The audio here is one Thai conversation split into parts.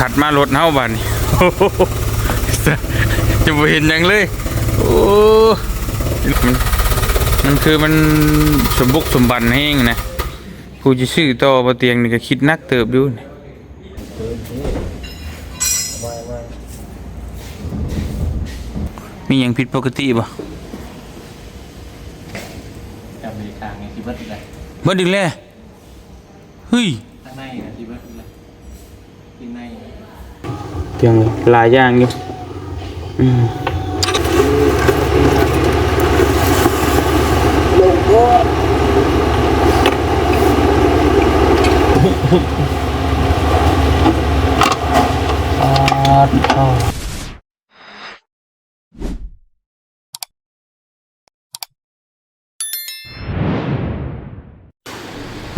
ถัดมารถเฮาบัดนี้โอ้โหจะบ่เห็นหยังเลย โอ้มันมันคือมันสมบุกสมบันแห้งนะ ผู้จะซื้อต่อบ่เตียงนี่ก็คิดนักเติบอยู่นี่มีหยังผิดปกติบ่จำบริการไงที่เบิร์ดเลยเบิดอีกแล้วเฮ้ย ข้างในนะที่เบิร์ดเลยที่ใน เตียงหลายอย่างอยู่อืม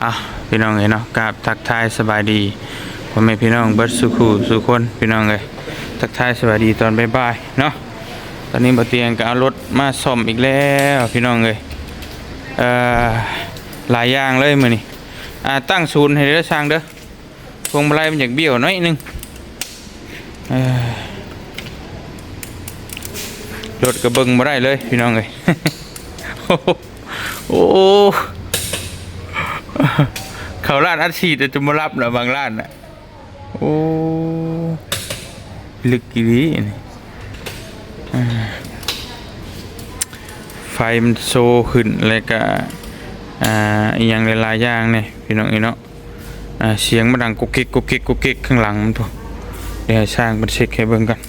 อะพี่น้องเอ้ยเนาะกราบทักทายสบายดี พ่อแม่พี่น้องเบิดสุขุสุคนพี่น้องเอ้ยทักทายสบายดีตอนบ่ายๆเนาะตอนนี้บ่เตียงก็เอารถมาซ่อมอีกแล้วพี่น้องเอ้ยเอ่อหลายอย่างเลยมือนี้อ่าตั้งศูนย์ให้เด้อช่างเด้อพวงมาลัยมันอยากเบี้ยวน่อยนึงเออรถก็เบิงบ่ได้เลยพี่น้องเอ้ยโอ้โหเขาร้านอัดฉีดแต่จะมารับนะบางร้านน่ะ โอ้ลึกกี่ดีนี่ไฟมันโซขึ้นแล้วก็อ่าอย่างหลายๆอย่างเนี่ยพี่น้องอีเนาะอ่าเสียงมันดังกุกกิกกุกกิกกุกกิกข้างหลังมันตัวเดี๋ยวให้างมันเช็คให้เบิ่งกัน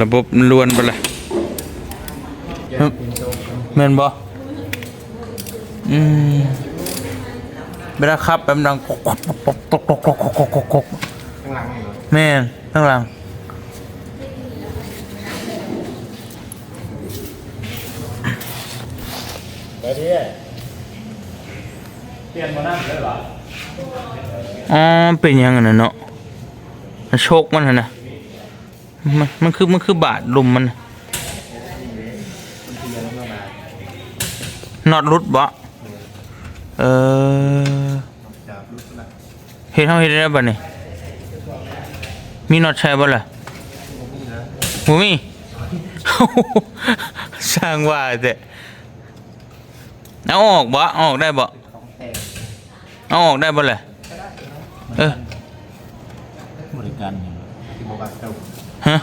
ระบบล้วนไปเลยแม่นบ่ อืมเวลาขับแบบดังกกกกกกกกกกกกกกข้างหลังนี่เหรอแม่นข้างหลังไปที่เปลี่ยนมานั่งเลยเหรออ๋อเป็นหยังไงเนาะมันโชคมันหั่นน่ะมันมันคือมันคือบาดลมมันน่ะน็อตรุดบ่ เออจับลูกละเฮ็ดเฮาเฮ็ดได้แล้วบัดนี้มีน็อตใช้บ่ล่ะบ่มีสร้างว่าแต่เอาออกบ่เอาออกได้บ่ของแท้เอาออกได้บ่ล่ะเออบริการอย่างที่บอกว่าเจ้าฮะ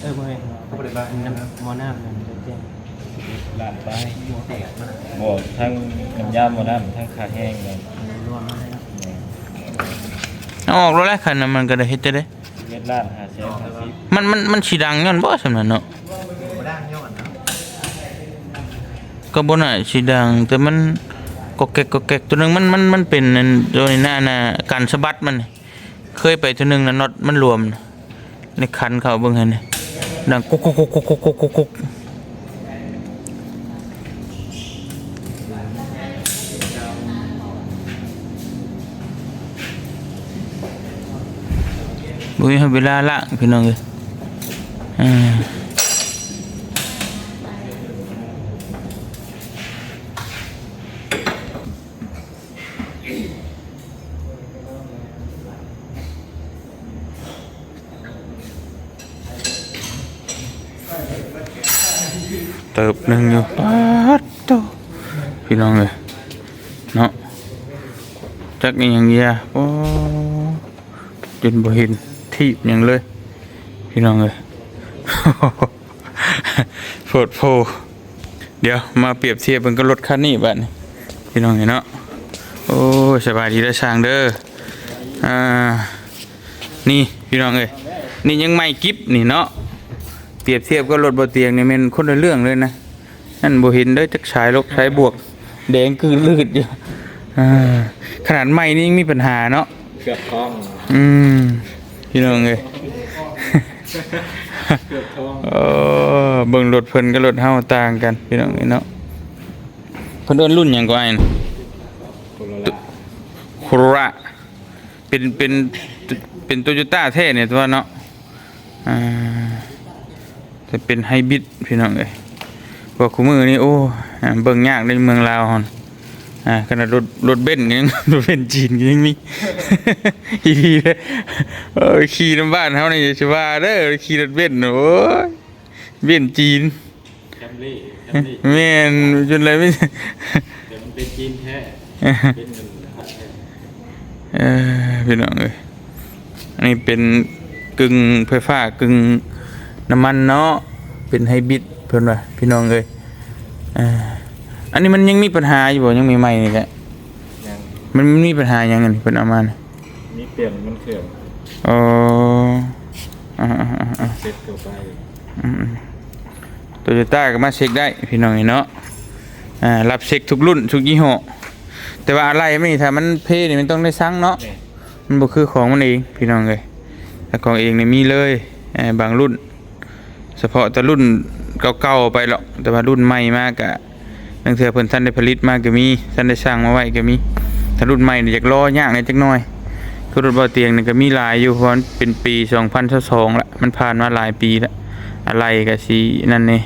เออบ่แม่นเขาบริการน้ำหมอน้ำนั่นจะแจ้ง ลานไปหัวแตกมันบอกทั้งน้ำยาหมดน้ำทั้งคาแห้งเลยรวมมาให้ครับเอาออกแล้วแหละคันนั้นมันก็ได้เฮ็ดได้เด้เวทล้านหาแสนหาสิบมันมันมันสิดังย้อนบ่สำนั้นเนาะมาด้านย้อนนะก็บ่น่าสิดังแต่มันก็แก๊กก็แก๊กตัวหนึงมันมันมันเป็นอันตัวนี้หน้าน่ะการสะบัดมันนี่เคยไปตัวหนึงน่ะน็อตมันรวมน่ะในคันเขาเบิ่งหั่นนี่ดังกุกกุกกุกกุกกุกกุก กุกกุกบ่มีเวลาละพี่น้องเอ้ยอ่าเติบหนึ่งอยู่ปัดโตพี่น้องเลยเนาะจักอหย่างเงี้ยโอ้จนบ่เห็น ทีบหยังเลย พี่น้องเลยโฟดโฟเดี๋ยวมาเปรียบเทียบเป็นก็รถคันนี้บ้านพี่น้องเห็นเนาะโอ้สบายดีแล้วช่างเด้ออ่านี่พี่น้องเอ้ยนี่ยังไม่กิฟนี่เนาะเปรียบเทียบกับรถบนเตียงนี่มันคนละเรื่องเลยนะนั่นบห็นเด้จักฉายลบฉายบวก แดงคือลืดอยู่อ่าขนาดใหม่นี่ยังมีปัญหาเนาะเกือบท้อง อืม พี่น้องเอ้ยเอบท้องเบิ่งรถเพิ่นกับรถเฮาต่างกัน พี่น้องเนาะเพิ่นเอิ้นรุ่นหยังก็ไอ้น่ะคนะโคโรล่าเป็นเป็นเป็นโตโยต้าแท้เนี่ยตัวเนาะอ่าแต่เป็นไฮบริดพี่น้องเอ้ยพวกคู่มือนี่โอ้เบิ่งยากในเมืองลาวฮอน อ่าขนาดรถรถเบนซ์ก็ยัง รถเบนซ์จีนก็ยังมี อีพีเลยเออขี่น้ำบ้านเขานี่จะว่าเด้อขี่รถเบนซ์น่ะโอ้ยเบนซ์จีนแคมรี่แคมรี่แม่นจนเลยไม่ แต่มันเป็นจีนแท้เป็นเงินหัดแท้เออพี่น้องเอ้ยอันนี้เป็นกึ่งไฟฟ้ากึ่งน้ำมันเนาะเป็นไฮบริดเพิ่นว่าพี่น้องเอ้ยเอ่า อันนี้มันยังมีปัญหาอยู่บ่ยังมีใหม่นี่แหละยังมันมีปัญหาหยังอันนี้เพิ่นเอามาน่ะมีเปลี่ยนมันเครื่องอ๋ออ่าๆๆเซ็ตเข้าไปโตโยต้าก็มาเช็คได้พี่น้องเนาะอ่ารับเช็คทุกรุ่นทุกยี่ห้อแต่ว่าอะไรไม่ถ้ามันเพนี่มันต้องได้สั่งเนาะ นี่มันบ่คือของมันเองพี่น้องเลยแต่ของเองเนี่ยมีเลยเอ่อบางรุ่น เฉพาะแต่รุ่นเก่าๆไปหรอกแต่ว่ารุ่นใหม่มากอะ นังเถื่อเพิ่นท่านได้ผลิตมาก็มีท่านได้สร้างมาไว้ก็มีถ้ารุ่นใหม่เนี่ยอยากรอยากหน่ยจักหน่อยคือรถบ่อเตียงเนี่ยก็มีหลายอยู่เพราะมันเป็นปี2022ละมันผ่านมาหลายปีละอะไรก็สินั่นนี่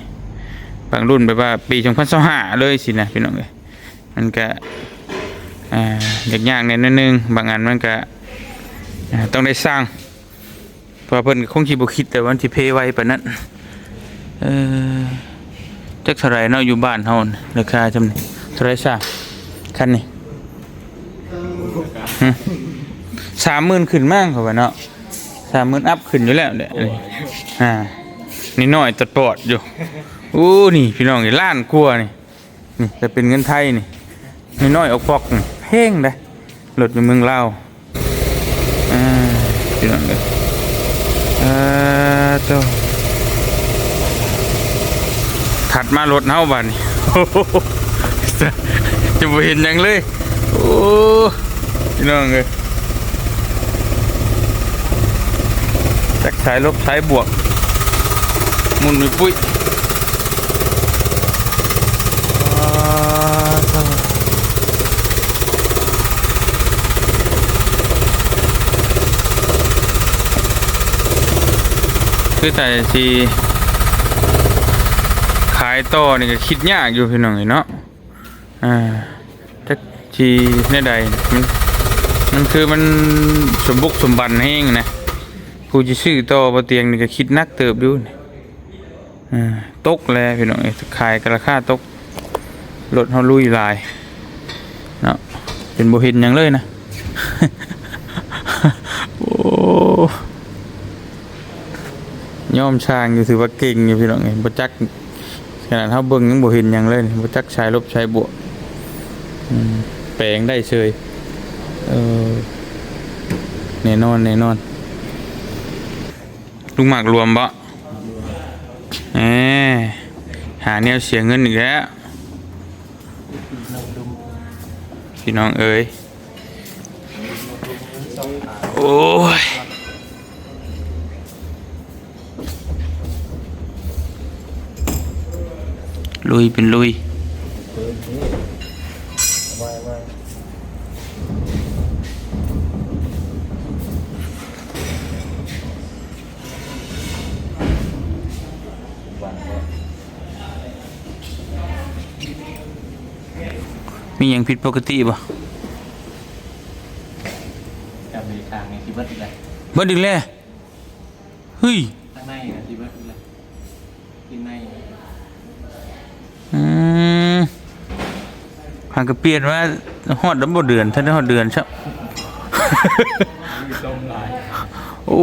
บางรุ่นแบบว่าปี2025เลยสินะพี่น้องเอ้ยมันก็อ่าอยากๆเนี่ยนิดนึงบางอันมันก็ต้องได้สร้างเพราะเพิ่นคงคิดบ่คิดแต่ว่ามันสิเพไว้ปานนั้นเออ จักเท่าไร่เนาะอยู่บ้านเฮาน่ะราคาจำนี่เท่าไหร่ซะคันนี้สามหมื่นขึ้นมั่งเขาว่าเนาะสามหมื่นอัพขึ้นอยู่แล้วเนี่ยอันนี้อ่านี่น้อยตัดปอดอยู่อู้นี่พี่น้องนี่ล้านกว่านี่นี่แต่เป็นเงินไทยนี่นี่น้อยออกปอกนี่แพงเด้รถในเมืองลาวอ่าพี่น้องเลยอ่าเจ้าถัด มารถเฮาบัดนี้จะบ่เห็นหยังเลย โอ้พี่น้องเลยจากสายลบสายบวกมุนไปปุ้ยคือแต่ทีขายต่อนี่ก็คิดยากอยู่พี่น้องเนาะอ่าจักทีแน่ใดมันมันคือมันสมบุกสมบันแห้งนะผู้จะซื้อต่อบ่เตียงนี่ก็คิดนักเติบอยู่อ่าตกแล้วพี่น้องเอ้ขายกราคาตกรถเฮาลุยลายเนาะเป็นบ่เห็นหยังเลยนะโอ้ย่อมช่างอยู่ถือว่าเก่งอยู่พี่น้องเห็นบ่จัก ขนาดเฮาเบิ่งยังบ่เห็นหยังเลยบ่จักชายลบชายบวกแปลงได้เฉยเออแน่นอนแน่นอนลุงหมากรวมบ่แหมหาแนวเสียเงินอีกแล้วพี่น้องเอ้ยโอ้ย ลุยเป็นลุยมีอย่างผิดปกติป่ะกับเบรกทางในที่เบิร์ดเลยเบิดอีกแล้วเฮ้ย ข้างในนะที่เบิร์ดเลยที่ใน อืม หางกระเปลี่ยนว่าฮอดดับบ่เดือนท่านได้ฮอดเดือนใช่มีต้มโอ้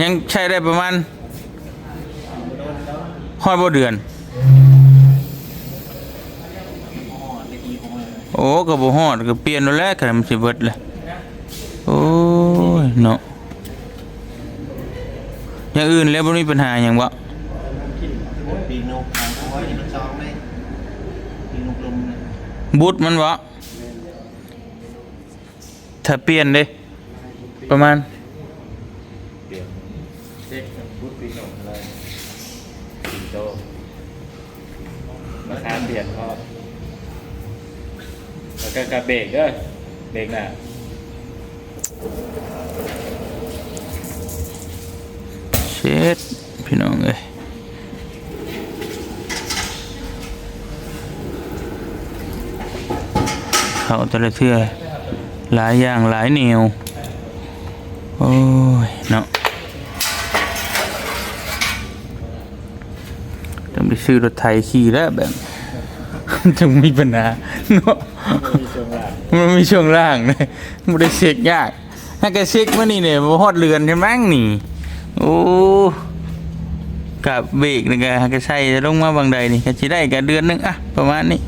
ยังใช้ได้ประมาณฮอดบ่เดือน โอ้ก็บ่ฮอดก็เปลี่ยนแล้วแหละคันมันสิเบิดเลยโอ้ยเนาะอย่างอื่นแล้วบ่มีปัญหาหยังบ่ ปีนกทางเอาไว้ในมันซองเลยปีนกลมเลย บูทมันบ่ถ้าเปลี่ยนเด้ประมาณเปลี่ยนเช็คพุทธปีหนงอะไรสิงโตราคาเปลี่ยนพอแล้วก็กระเบรกเด้อเบรกหน้าเช็ดพี่น้องเอ้ย เขาแต่ละเทื่อหลายอย่างหลายแนวโอ้ยเนาะต้องไปซื้อรถไถขี่แล้วแบบจึงมีปัญหาเนาะมันมีช่วงล่างเลยมันได้เช็คยากถ้าแกเช็คมานี่เนี่ยมันฮอดเรือนใช่ไหมนี่โอ้กับเบรกนี่ก็ก็ใช่ลงมาบางใดนี่ก็สิได้ก็เดือนหนึงอะประมาณนี้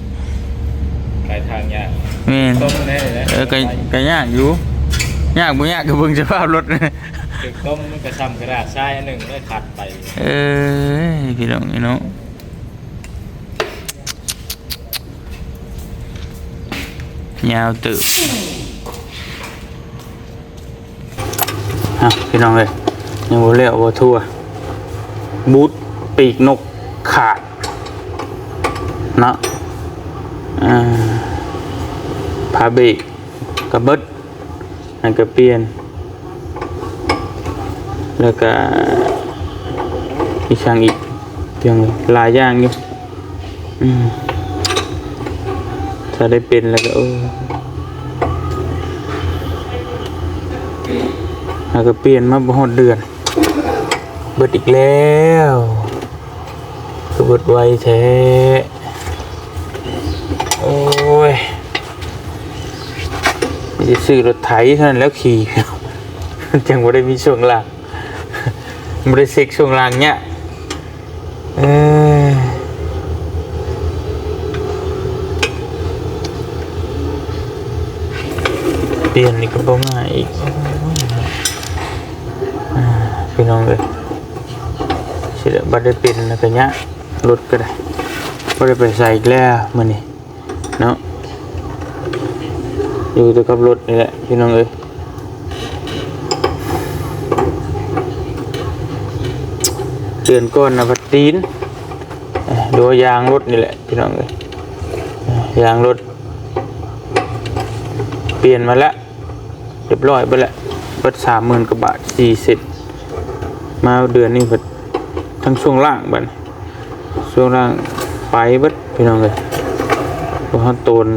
หลายทางยากแม่นต้มแน่เลยนะเออก็ก็ยากอยู่ ยากบ่ยากก็เบิ่งสภาพรถนะคือต้มมันกระชำกระดาษทรายอันหนึ่งได้ขัดไปเออพี่น้องนี่เนาะยาวตึกอะพี่น้องเลยยังบ่เลี้ยวบ่ทั่ว บูทปีกนกขาดเนาะอ่า พาเบรกกระเบิดอันก็เปลี่ยน แล้วก็อีกช่างอีกเพียงหลายอย่างอยู่ถ้าได้เป็นแล้วก็เออแล้วก็เปลี่ยนมาบ่ฮอดเดือน เบิดอีกแล้วคือเบิดไวแท้ โอ้ยมี จะซื้อรถไถเท่านั้นแล้วขี่จังบ่ได้มีช่วงหลังบริสิกช่วงหล่างเนี่ยเออเปลี่ยนนี่ก็บ่ง่าอีกอพี่น้องเลยสิได้บัดได้เป็นแล้วก็เนี้ยรถก็ได้บ่ได้ไปใส่อีกแล้วมื้อนี้เนาะ อยู่แต่กับรถนี่แหละพี่น้องเอ้ยเดือนก้อนนะพัดตีนดูยางรถนี่แหละพี่น้องเลยเอ่อยางรถ เปลี่ยนมาแล้วเรียบร้อยไปแล้วบิดสามหมื่นกว่าบาทสี่สิบมาเดือนนี้บิดทั้งช่วงล่างบัดนช่วงล่างไปบิดพี่น้องเลยเพราะเขาโตน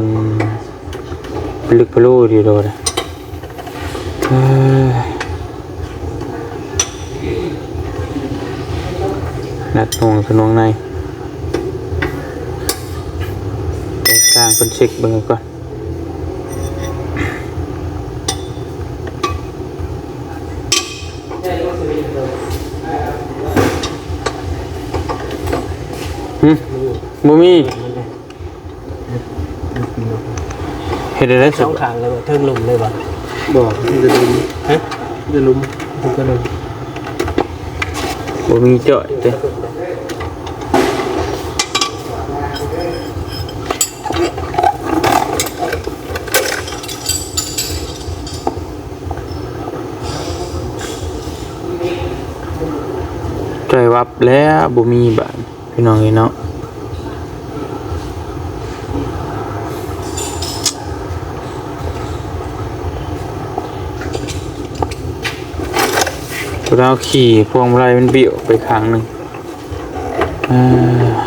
ลึกพลูดีโดดอะนัดหน่วงสนวงในไปสร้างเป็นเช็คเบิ่งก่อนหึบ่มีเฮ็ดได้ได้สสุอดงขางเลยบ่เทิงหลุมเลยบ่บอกจะลุมฮะจะลุมมันก็เลยบ่มีเจาะเด้ใจวับแล้วบ่มีบาดพี่น้องเอ้ยเนาะ เราขี่พวงมาลัยมันเบี่ยวไปข้างหนึ่งอ่า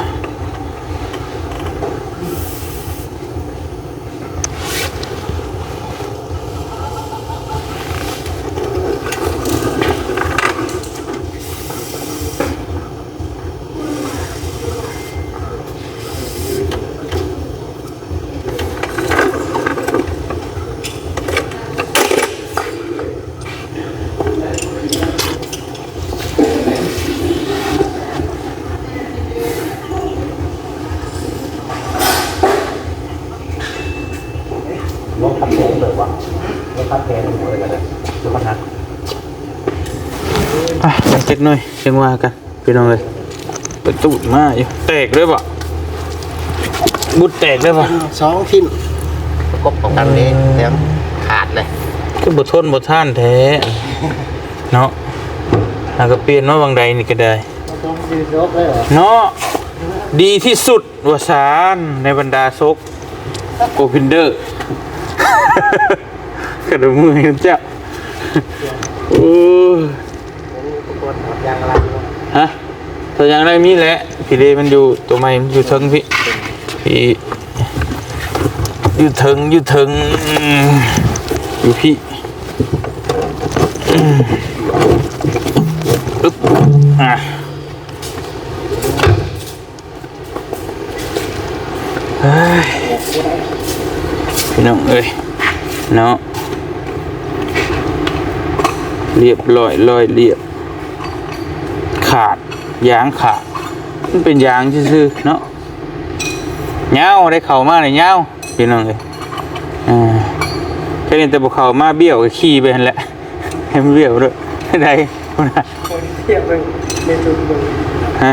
หน่อยยังว่ากันพี่น้องเลยประตูมาอยู่แตกเลยปะบุดแตกเลยปะสองทิ้นประกบของกันนี้แถมขาดเลยก็บททนบทท่านแท้เนาะหากก็เปลี่ยนมาบางใดนี่ก็ได้ต้องยืนรบเลยเหรอเนาะดีที่สุดวสานในบรรดาซกโกพินเดอร์กระดูกมือให้เจ้าโอ้ย คนถอดยางอะไรบ่ ฮะ ตัวอย่างไรมีแหละพี่เดมันอยู่ตัวใหม่มันอยู่เทิงพี่พี่อยู่ถึงอยู่ถึงอยู่พี่อึ๊บอะเฮ้ยพี่น้องเอ้ยเนาะเรียบร้อยร้อยเรียบ ยางขาดมันเป็นยางซื่อๆเนาะเงาได้เข่ามาเลยเงาพี่น้องเลยอ่าแค่นี้แต่บุเข่ามาเบี้ยวก็ขี่ไปนั่นแหละให้มันเบี้ยวด้วยได้คนเทียบเป็นในตัวเบิ่งฮะ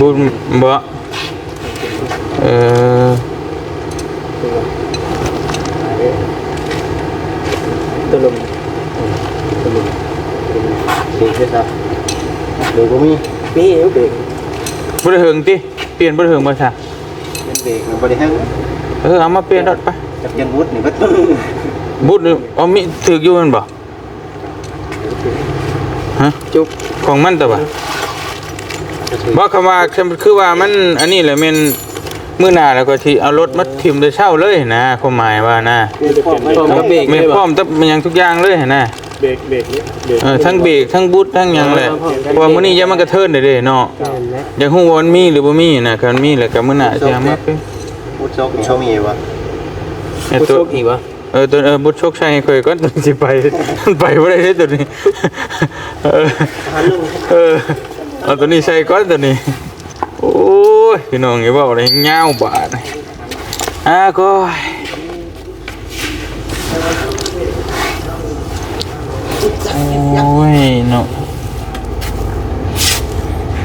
บุญบ่เออ ตัวลมตัวลม เบรกด้วยครับเบรกก็มีมีเอาเบรกบ่ได้เหิงติเปลี่ยนบ่ได้เหิงบ่ซะเป็นเบรกมันบริหารเออเอามาเปลี่ยนรถไปจับยันวุฒินี่ก็บุญเอามีถึกอยู่มันบ่ฮะจุบของมันแต่ว่าบ่คำว่าคือว่ามันอันนี้แหละแม่นมื้อหน้าแล้วก็สิเอารถมาทิ่มโดยเช่าเลยนะความหมายว่านะพร้อมกับเบรกแม่นพร้อมตับมันยังทุกอย่างเลยนะ เบรกเบรกนี้เบรก เออทั้งเบรกทั้งบูททั้งหยังแหละเพราะว่ามื้อนี้ยังมันกระเทินได้เด้เนาะเห็นไหมอยากฮู้ว่ามันมีหรือบ่มีนะคันมีแล้วก็มื้อหน้าสิเอามาเป็นวุฒิโชคโชคมีวะไอ้ผู้ตัโชวคดีวะเออตัวเออบุตรโชคชัยให้ข่อยก่อนตัวสิไปมันไปบ่ได้เด้ตัวนี้ เออหันลงเออเอาตัวนี้ใส่ก่อนตัวนี้ โอ้ยพี่น้องอย่าบอกอะไรเงาวบาดอะก็โอ้ยเนาะ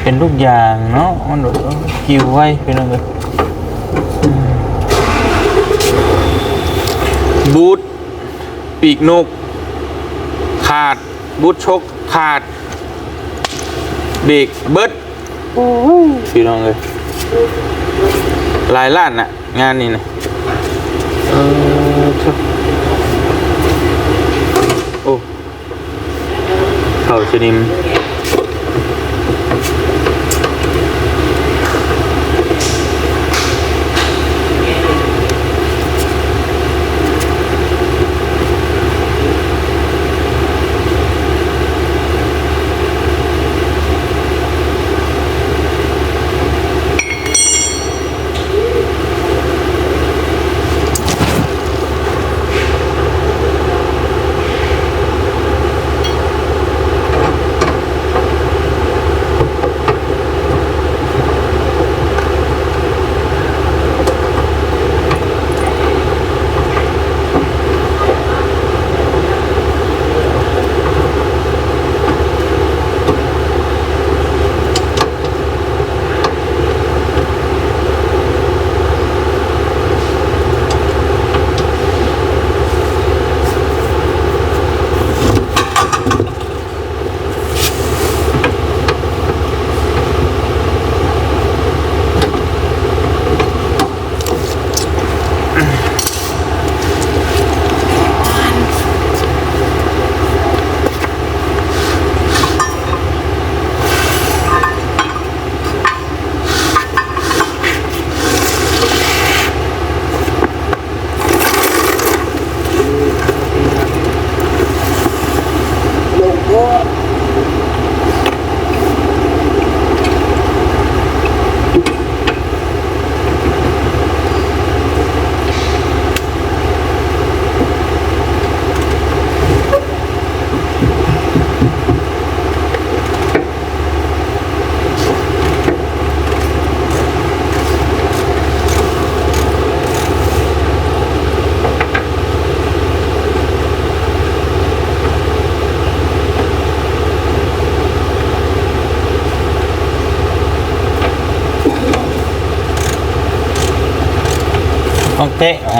เป็นลูกยางเนาะมันโดดกิ้วไว้พี่น้องเลยบูทปีกนก ขาด บูทชก ขาด เบรกเบิดพี่น้องเลยหลายล้านน่ะ งานนี้นะเออเจ้าโอ้ เขาชนิม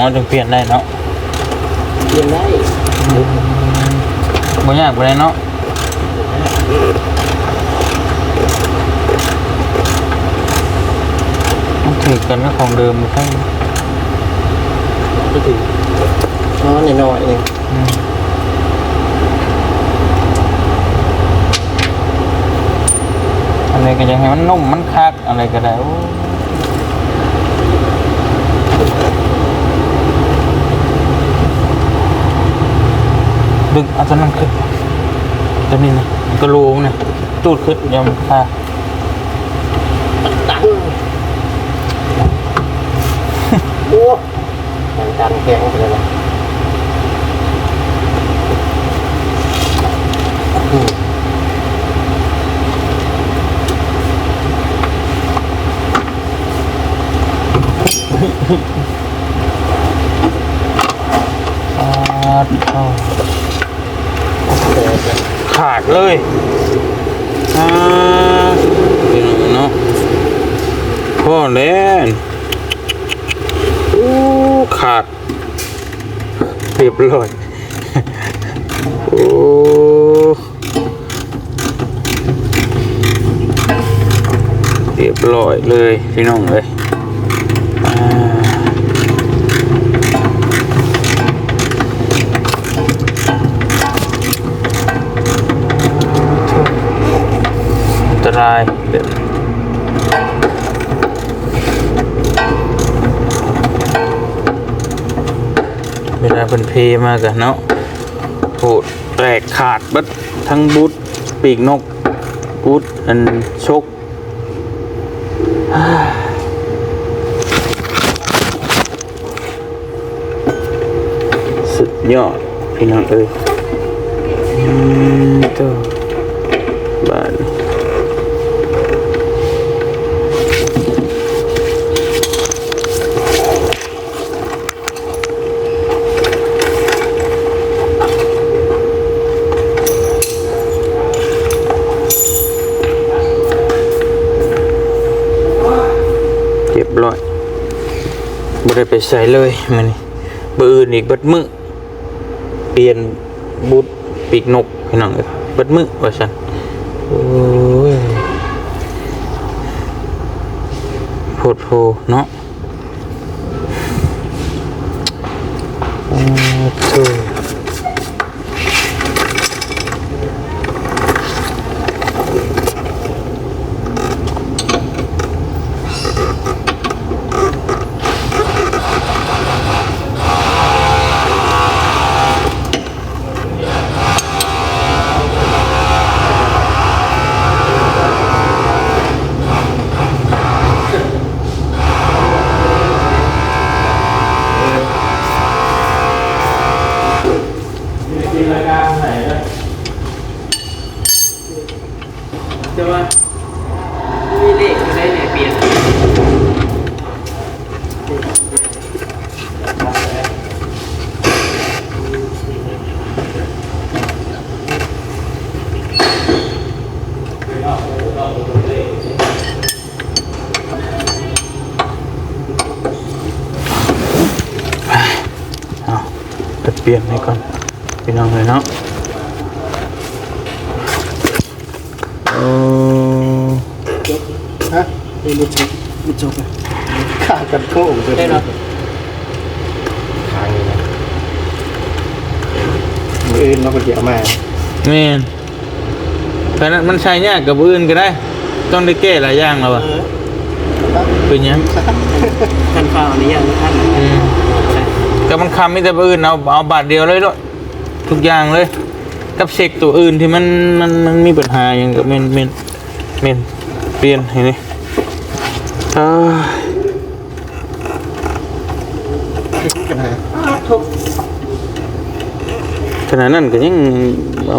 อ๋อถึงเปลี่ยนได้เนาะเปลี่ยนได้บ่ยากบ่ได้เนาะมันถือกันกับของเดิมมันใช่ก็ถึงน้อยหน่อยๆเองอืมอะไรก็จะให้มันนุ่มมันคักอะไรก็ได้โอ้ ดึงเอาตัวนั้นขึ้นตัวนี้นะมันก็รูนะตูดขึ้นยอมค่ะตังโอ้ตังตังแข็งไปเลยนะอืมอ่าเอาแต่แต่ ขาดเลยอ่าเดี๋ยวเนาะพ่อแลนโอ้ขาดเรียบร้อยโอ้เรียบร้อยเลยพี่น้องเลยอ่าอันตราย เดี๋ยวเวลาเป็นเพมากะเนาะโหแตกขาดบัดทั้งบุตปีกนกบุตอันชกสุดยอดพี่น้องเอ้ยอืมตัวบ้านเรียบร้อยบ่ ได้ไปใส่เลยมันบืออื่นอีกบัดมือเปลี่ยนบุตรปีกนกพี่น้องเอ้ยบัดมือว่าสันโอ้ยโพดโพเนาะโอ้โธ่จะว่ามีเลขได้ไหนเปลี่ยนเอาจะเปลี่ยนให้ก่อนพี่น้องเลยเนาะโอ้ ฮะนี่บุจบบุจบเลยขาดกันโค้งเลยได้เนาะทางนี้นะมืออื่นเราก็เดี๋ยวมาแม่นแต่นั้นมันใช้ยากกับอื่นก็ได้ ต้องได้แก้หลายอย่างแล้วอะเป็นหยังท่านฟ้าอันนี้ยังท่านอืมแต่มันคำไม่แต่อื่นเอาเอาบาทเดียวเลยด้วยทุกอย่างเลย กับเซกตัวอื่นที่มันมันมันมีปัญหาอย่างกับเมนเมนเมนเปลี่ยนเห็นไหม อ่ากันฮะขนาดนั้นก็ยังเ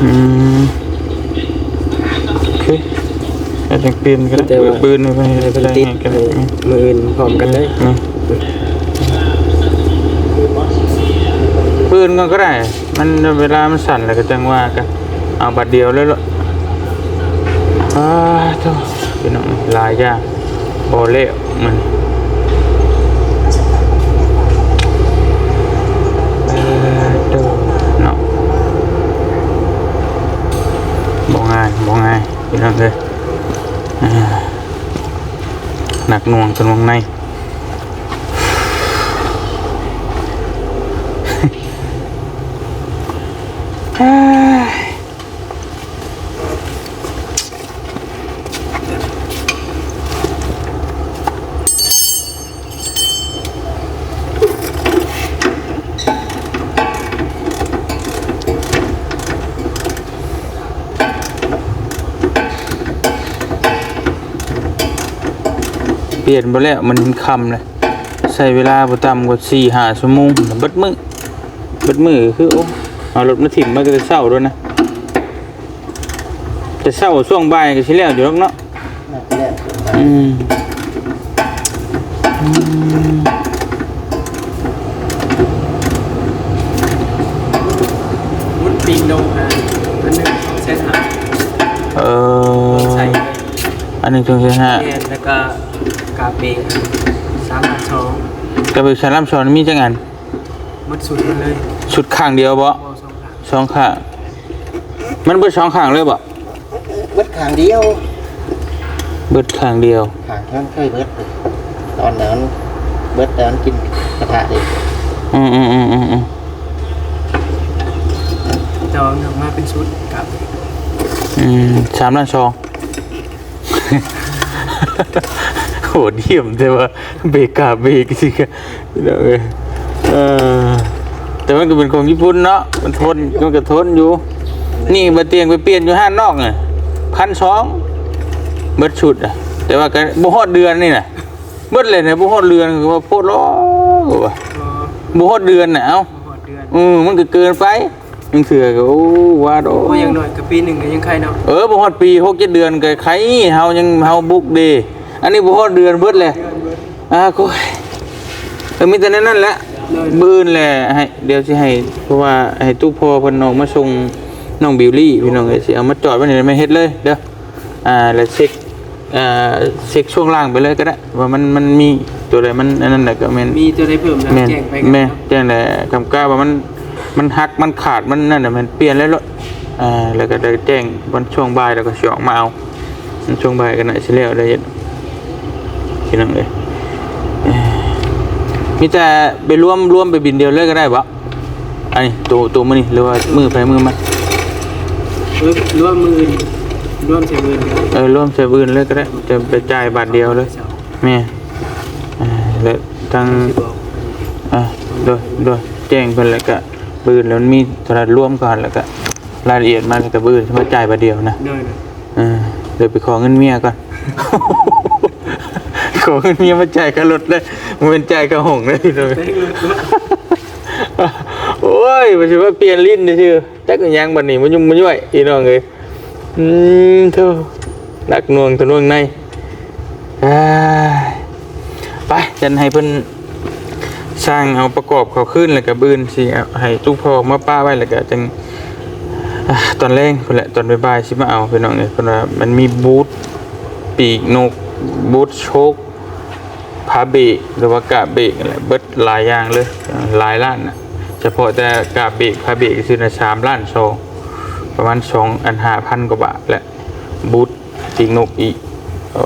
อาไปอยู่เนาะเออติ๊กเกอร์บ่อืมโอเคอาจจะเปลี่ยนก็ได้เปิดปืนไปไปได้ติดไงกันมืออื่นพร้อมกันได้นะปืนก็ได้ มันเวลามันสั่นแล้วก็จังว่ากันเอาบัตรเดียวเลยเหรออ้าโธ่พี่น้องหลายอย่างโอเล่มัน ไงพี่น้องเลยหนักหน่วงจนวงใน ลี่ยนไปแล้วมันคำเลยใช้เวลาประต่ำกว่าสี่ห้าชั่วโมงเบิดมือเบิดมือคือโอ้เอารถมาถิ่มมาก็จะเศร้าด้วยนะจะเศร้าช่วงบ่ายก็ใช่แล้วอยู่แล้วเนาะน่าจะแล้วอืมมุดปีนลงอะอันหนึ่งเส้นหาเออใส่อันหนึ่งช่วงที่ห้าแกนแล้วก็ กาเบรกสามพันสองกระเบิดชาลัมชอนมีจังอันมัดสุดมันเลยชุดข้างเดียวบ่บอสองขาสองข้างมันเบิดสองข้างเลยบ่เบิดข้างเดียวเบิดข้างเดียวข้างนั้นเคยเบิดเลยตอนนั้นเบิดตอนกินกระทะดิอืมอืมอืมอืมอืมจองออกมาเป็นชุดกับอืมสามล้านสอง โหเยี่ยมแต่ว่าเบรกกาเบรกสิครับเดี๋ยวเอ้ยเออแต่มันก็เป็นของญี่ปุ่นเนาะมันทนมันก็ทนอยู่ นี่มาเตียงไปเปลี่ยนอยู่ห้านนอกน่ะพันสองเบิดชุดอะแต่ว่าก็บ่ฮอดเดือนนี่น่ะเบิดเลยนะบ่ฮอดเดือนคือว่าโพดล้อว่ะพอบ่ฮอดเดือนน่ะเอ้าหอดเดือนอืมมันก็เกินไปยังเถื่อก็โอ้ว่าโดโอ้ยังหน่อยกับปีหนึ่งก็ยังใครเนาะเออบ่ฮอดปี6 7เดือนก็ใครเฮายังเฮาบุกเด อันนี้บ่ฮอดเดือนเบิดเลยอ่าก็เออมีแต่นั้นนั่นแหละมื้ออื่นแหละให้เดี๋ยวสิให้ เพราะว่าให้ตู้พ่อเพิ่นน้องมาส่งน้องบิวลี่พี่น้องเอ้ยสิเอามาจอดไว้นี่ไม่เฮ็ดเลยเด้ออ่าแล้วเช็คอ่าเช็คช่วงล่างไปเลยก็ได้ว่ามันมันมีตัวใดมันอันนั้นแหละก็แม่นมีตัวได้เพิ่มแล้วแม่นแจ้งไปกันแม่นเนาะแจ้งแหละคำกล้าว่ามันมันหักมันขาดมันนั่นน่ะมันเปลี่ยนแล้วล่ะอ่าแล้วก็ได้แจ้งวันช่วงบ่ายแล้วก็สิออกมาเอาช่วงบ่ายก็น่าสิแล้วได้เฮ็ด พี่น้องเอ้ยเอ้ยมีแต่ไปรวมรวมไปบินเดียวเลยก็ได้บ่อันนี้ตัวตัวมื้อนี่หรือว่ามือไปมือมันเออร่วมมือดิร่วมใช้มือเดียวเออรวมใส่บืนเลยก็ได้จะไปจ่ายบาทเดียวเลยแม่อ่าแล้วทางที่บอกอะโดยโดยแจ้งเพิ่นแล้วก็บืนแล้วมันมีโทรทัศน์ร่วมก่อนแล้วก็รายละเอียดมาแล้วก็บืนมาจ่ายบาทเดียวนะเดินเออเดี๋ยวไปขอเงินเมียก่อน ขอเงินเมียมาจ่ายค่ารถเลยมันเป็นจ่ายค่าห้องเลยพี่น้องได้เงินด้วยโอ้ยมันสิว่าเปลี่ยนลิ้นซื่อๆจักอีหยังบัดนี้มันยุ่งมันย่วยพี่น้องเอ้ยอืมเท่านักหน่วงทะนวงในไปจันให้เพิ่นสร้างเอาประกอบเขาขึ้นแล้วก็บืนสิเอาให้ตู้พอมาป้าไว้แล้วก็จังอตอนแรกพุ่นแหละตอนบ่ายๆสิมาเอาพี่น้องเอ้ยเพิ่นว่ามันมีบูทปีกนกบูทโชค พาเบรกหรือว่ากาเบรกอะไรเบิดหลายอย่างเลยหลายล้านน่ะเฉพาะแต่กาเบรกพาเบรกซื้อน่ะ3ล้านโซประมาณ2อัน5,000กว่าบาทแหละบูทปีกนกอีกโอ้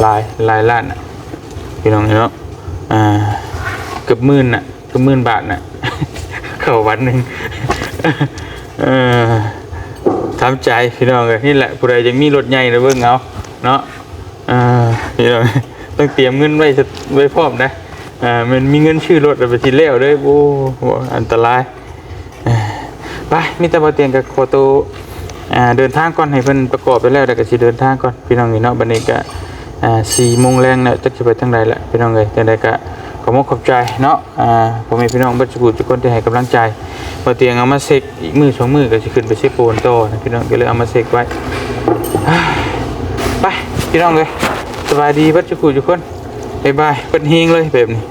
หลายหลายล้านน่ะพี่น้องเนาะอ่าเกือบหมื่นน่ะเกือบหมื่นบาทน่ะเข้าวันหนึ่งเออทำใจพี่น้องเลยนี่แหละผู้ใดยังมีรถใหญ่นะเบิ่งเอาเนาะอ่าพี่น้อง ต้องเตรียมเงินไว้จะไว้พร้อมนะอ่ามันมีเงินชื่อรถไปทีเล้วเลยโอ้โหอันตรายไปมีแต่บ่เตียงกับโคโตวอ่าเดินทางก่อนให้เพิ่นประกอบไปแล้วแล้วก็สิเดินทางก่อนพี่น้องนี่เนาะบัดนี้ก็อ่าสี่โมงแรงเนี่ยจะจะไปทางใดละพี่น้องเลยแต่ใดก็ขอมอบขอบใจเนาะอ่าผมมีพี่น้องบัจจุบันทุกคนที่ให้กำลังใจพอเตียงเอามาเซ็กอีกมือสองมือก็จะขึ้นไปเช็คโปนโตอนะพี่น้องก็เลยเอามาเซ็กไว้ไปพี่น้องเลย บายดีบัดจุกุทุกคนบายบายเปิดเฮงเลยแบบนี้